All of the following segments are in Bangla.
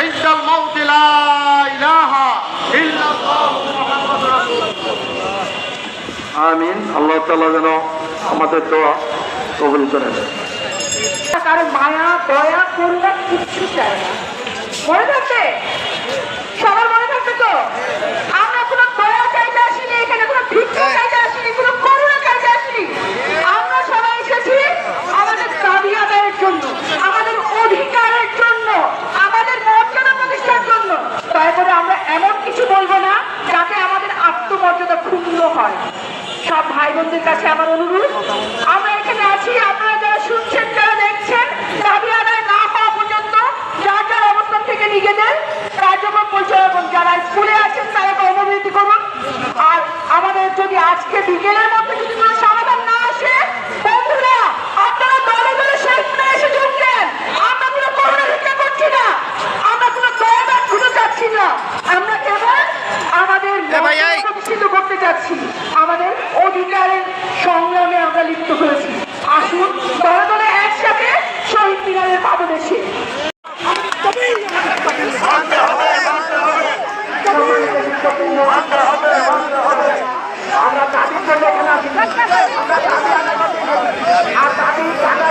عند الموت لا إله إلا الله محمد رسول الله আমিন আল্লাহ তাআলা যেন আমাদের দোয়া কবুল করেন কারো মায়া দয়া করুণা কিচ্ছু চায় না মনে থাকবে ভাই বোনদের কাছে আমার অনুরোধ, আমরা এখানে আছি, আপনারা যারা শুনছেন, যারা দেখছেন, দাবি আদায় না হওয়া পর্যন্ত যার যার অবস্থান থেকে নিজেদের কার্যক্রম পরিচালনা করুন। যারা স্কুলে আছেন তারা অনুমতি করুন। আর আমাদের যদি আজকে বিকেলের মধ্যে যদি কোনো সমাধান না আসে বন্ধুরা আপনারা দলে দলে সেখানে এসে যোগ দেন আমরা কোনো করোনা ভিক্ষা করছি না আমরা কোনো দয়াবাদ খুঁজে চাচ্ছি না আমরা কেবল আমাদের ভাই, এই। প্রতিষ্ঠিত করতে চাচ্ছি আমাদের অধিকারের সংগ্রামে আমরা লিপ্ত করেছি আসুন, দলে দলে একসাথে শহীদ মিনারের পাদদেশে আমরা তাদের জন্য। আমরা তাদের। আর তাদের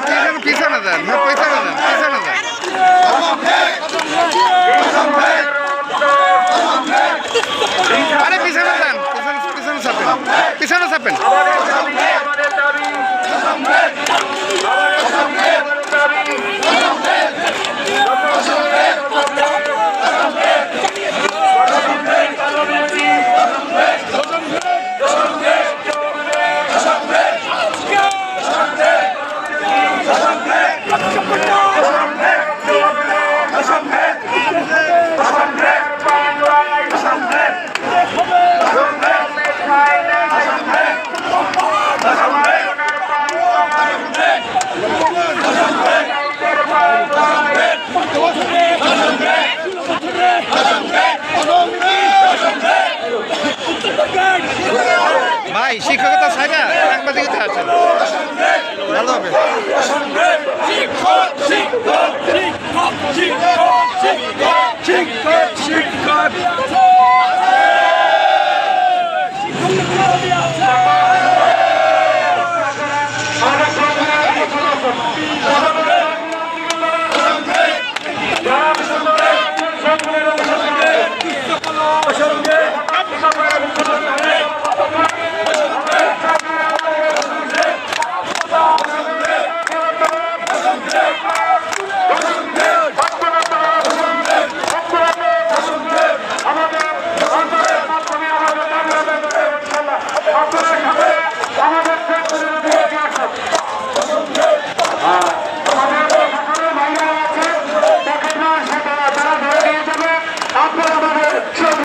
পিছনে পিছনে দেন হ্যাঁ পিছনে দেন পিছনে দেন আরে পিছনে দেন পিছনে পিছনে চাপেন পিছনে চাপেন আমাদের দাবি আমাদের দাবি ভাই শিক্ষকতা ছাড়া সাংবাদিকতা আছে। ভালো হবে। আপনারা